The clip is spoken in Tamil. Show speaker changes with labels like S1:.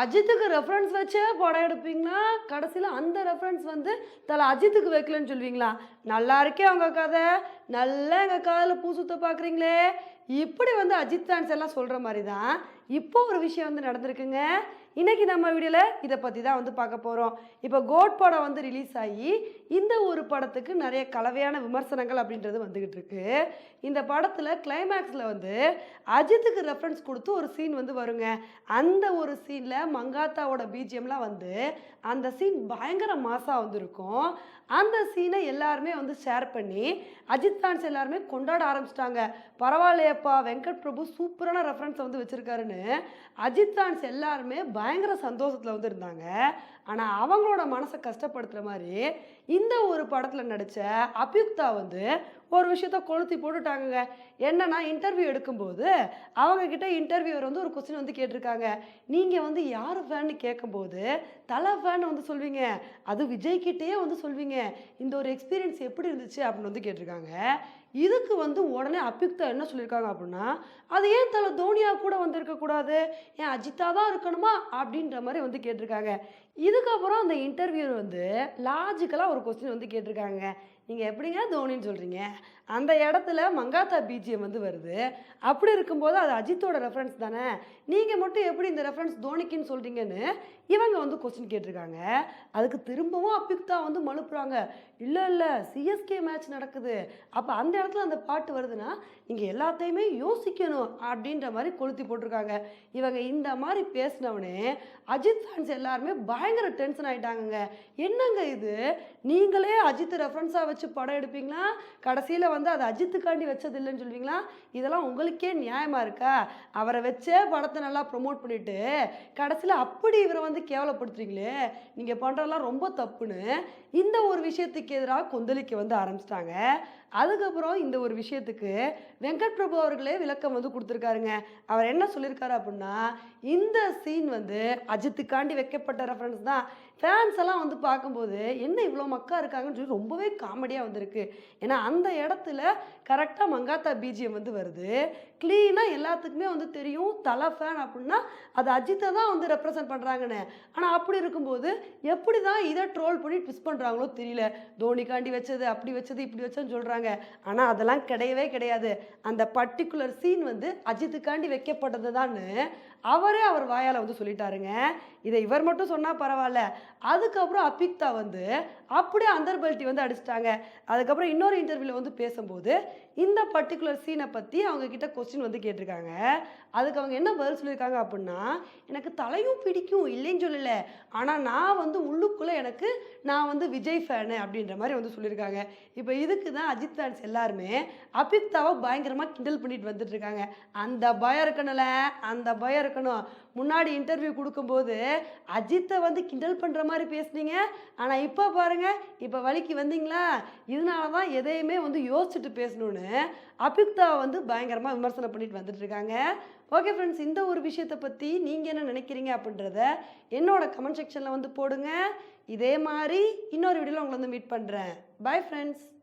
S1: அஜித்துக்கு ரெஃபரன்ஸ் வச்சே படம் எடுப்பீங்கன்னா கடைசியில் அந்த ரெஃபரன்ஸ் வந்து தலை அஜித்துக்கு வைக்கலன்னு சொல்வீங்களா? நல்லா இருக்கே உங்கள் கதை. நல்லா எங்கள் காதில் பூ சுத்த பார்க்குறீங்களே இப்படி வந்து அஜித் ஃபேன்ஸ் எல்லாம் சொல்கிற மாதிரி தான் இப்போ ஒரு விஷயம் வந்து நடந்திருக்குங்க. இன்றைக்கி நம்ம வீடியோவில் இதை பற்றி தான் வந்து பார்க்க போகிறோம் இப்போ கோட் படம் வந்து ரிலீஸ் ஆகி இந்த ஒரு படத்துக்கு நிறைய கலவையான விமர்சனங்கள் அப்படின்றது வந்துக்கிட்டு இருக்கு. இந்த படத்தில் கிளைமேக்ஸில் வந்து அஜித்துக்கு ரெஃபரன்ஸ் கொடுத்து ஒரு சீன் வந்து வருங்க. அந்த ஒரு சீனில் மங்காத்தாவோட பிஜிஎம்லாம் வந்து அந்த சீன் பயங்கர மாசாக வந்துருக்கும் அந்த சீனை எல்லாருமே வந்து ஷேர் பண்ணி அஜித் ஃபேன்ஸ் எல்லாருமே கொண்டாட ஆரம்பிச்சிட்டாங்க. பரவாயில்லையே அப்பா வெங்கட் பிரபு சூப்பரான ரெஃபரன்ஸை வந்து வச்சுருக்காருன்னு அஜித் ஃபேன்ஸ் எல்லாருமே பயங்கர சந்தோஷத்தில் வந்து இருந்தாங்க. ஆனால் அவங்களோட மனசை கஷ்டப்படுத்துகிற மாதிரி இந்த ஒரு படத்தில் நடித்த அபியுக்தா வந்து ஒரு விஷயத்த கொளுத்தி போட்டுட்டாங்கங்க. என்னன்னா இன்டர்வியூ எடுக்கும்போது அவங்கக்கிட்ட இன்டர்வியூவர் வந்து ஒரு கொஸ்டின் வந்து கேட்டிருக்காங்க. நீங்கள் வந்து யார் ஃபேன்னு கேட்கும்போது தலை ஃபேன் வந்து சொல்வீங்க. அது விஜய் கிட்டேயே வந்து சொல்வீங்க. இந்த ஒரு எக்ஸ்பீரியன்ஸ் எப்படி இருந்துச்சு அப்படின்னு வந்து கேட்டிருக்காங்க. இதுக்கு வந்து உடனே அபியுக்தா என்ன சொல்லியிருக்காங்க அப்படின்னா அது ஏன் தலை தோனியா கூட வந்து இருக்கக்கூடாது ஏன் அஜித்தா தான் இருக்கணுமா? அப்படின்ற மாதிரி வந்து கேட்டிருக்காங்க. இதுக்கப்புறம் அந்த இன்டர்வியூர் வந்து லாஜிக்கலாக ஒரு கொஸ்டின் வந்து கேட்டிருக்காங்க. நீங்கள் எப்படிங்க தோனின்னு சொல்கிறீங்க அந்த இடத்துல மங்காத்தா பிஜிஎம் வந்து வருது. அப்படி இருக்கும்போது அது அஜித்தோட ரெஃபரன்ஸ் தானே? நீங்கள் மட்டும் எப்படி இந்த ரெஃபரன்ஸ் தோனிக்குன்னு சொல்கிறீங்கன்னு இவங்க வந்து கொஸ்டின் கேட்டிருக்காங்க. அதுக்கு திரும்பவும் அபியுக்தா வந்து மழுப்புறாங்க. இல்லை இல்லை சிஎஸ்கே மேட்ச் நடக்குது. அப்போ அந்த இடத்துல அந்த பாட்டு வருதுன்னா நீங்கள் எல்லாத்தையுமே யோசிக்கணும் அப்படின்ற மாதிரி கொளுத்தி போட்டிருக்காங்க. இவங்க இந்த மாதிரி பேசினவனே அஜித் ஃபேன்ஸ் எல்லாருமே பயங்கர டென்ஷன் ஆகிட்டாங்கங்க என்னங்க இது? நீங்களே அஜித் ரெஃபரன்ஸாக வச்சு படம் எடுப்பீங்களா? கடைசியில் வந்து அது அஜித்துக்காண்டி வச்சது இல்லைன்னு சொல்லுவீங்களா இதெல்லாம் உங்களுக்கே நியாயமாக இருக்கா? அவரை வச்சே படத்தை நல்லா ப்ரொமோட் பண்ணிவிட்டு கடைசியில் அப்படி இவரை வந்து கேவலப்படுத்துறீங்களே? நீங்கள் பண்ணுறதெல்லாம் ரொம்ப தப்புன்னு இந்த ஒரு விஷயத்துக்கு எதிராக கொந்தளிக்க வந்து ஆரம்பிச்சிட்டாங்க. அதுக்கப்புறம் இந்த ஒரு விஷயத்துக்கு வெங்கட் பிரபு அவர்களே விளக்கம் வந்து கொடுத்துருக்காருங்க. அவர் என்ன சொல்லியிருக்காரு அப்படின்னா இந்த சீன் வந்து அஜித்துக்காண்டி வைக்கப்பட்ட ரெஃபரன்ஸ் தான். ஃபேன்ஸ் எல்லாம் வந்து பார்க்கும்போது என்ன இவ்வளோ மக்கா இருக்காங்கன்னு சொல்லி ரொம்பவே காமெடியாக வந்திருக்கு. ஏன்னா அந்த இடத்துல கரெக்டாக மங்காத்தா பிஜிஎம் வந்து வருது. க்ளீனாக எல்லாத்துக்குமே வந்து தெரியும். தலை ஃபேன் அப்படின்னா அது அஜித்தை தான் வந்து ரெப்ரசன்ட் பண்ணுறாங்கன்னு ஆனால் அப்படி இருக்கும்போது எப்படி தான் இதை ட்ரோல் பண்ணி ட்விஸ்ட் பண்ணுறாங்களோ தெரியல. தோனிக்காண்டி வச்சது அப்படி வச்சது இப்படி வச்சதுன்னு சொல்கிறாங்க ஆனால் அதெல்லாம் கிடையவே கிடையாது. அந்த பர்டிகுலர் சீன் வந்து அஜித்துக்காண்டி வைக்கப்பட்டது அவரே அவர் வாயால் வந்து சொல்லிட்டாருங்க. இதை இவர் மட்டும் சொன்னால் பரவாயில்ல. அதுக்கப்புறம் அபிக்தா வந்து அப்படியே அந்தர்பல்ட்டி வந்து அடிச்சிட்டாங்க. அதுக்கப்புறம் இன்னொரு இன்டர்வியூவில் வந்து பேசும்போது இந்த பர்டிகுலர் சீனை பற்றி அவங்க கிட்ட கொஸ்டின் வந்து கேட்டிருக்காங்க. அதுக்கு அவங்க என்ன பதில் சொல்லியிருக்காங்க அப்படின்னா எனக்கு தலையும் பிடிக்கும் இல்லைன்னு சொல்லலை. ஆனால் நான் வந்து உள்ளுக்குள்ளே எனக்கு நான் வந்து விஜய் ஃபேனு அப்படின்ற மாதிரி வந்து சொல்லியிருக்காங்க. இப்போ இதுக்கு தான் அஜித் ஃபேன்ஸ் எல்லாருமே அபிக்தாவை பயங்கரமாக கிண்டல் பண்ணிட்டு வந்துட்டு இருக்காங்க. அந்த பயம் இருக்கணும்ல அந்த பயம் இருக்கணும். முன்னாடி இன்டர்வியூ கொடுக்கும்போது அஜித்தை வந்து கிண்டல் பண்ணுற மாதிரி பேசுனீங்க. ஆனால் இப்போ பாருங்க. இப்போ வழிக்கு வந்தீங்களா? இதனால தான் எதையுமே வந்து யோசிச்சுட்டு பேசணும்னு அபிக்தாவை வந்து பயங்கரமாக விமர்சனம் பண்ணிட்டு வந்துட்டு இருக்காங்க. ஓகே ஃப்ரெண்ட்ஸ் இந்த ஒரு விஷயத்தை பற்றி நீங்கள் என்ன நினைக்கிறீங்க அப்படின்றத என்னோட கமெண்ட் செக்ஷனில் வந்து போடுங்க. இதே மாதிரி இன்னொரு வீடியோவில் உங்களை வந்து மீட் பண்ணுறேன் பை ஃப்ரெண்ட்ஸ்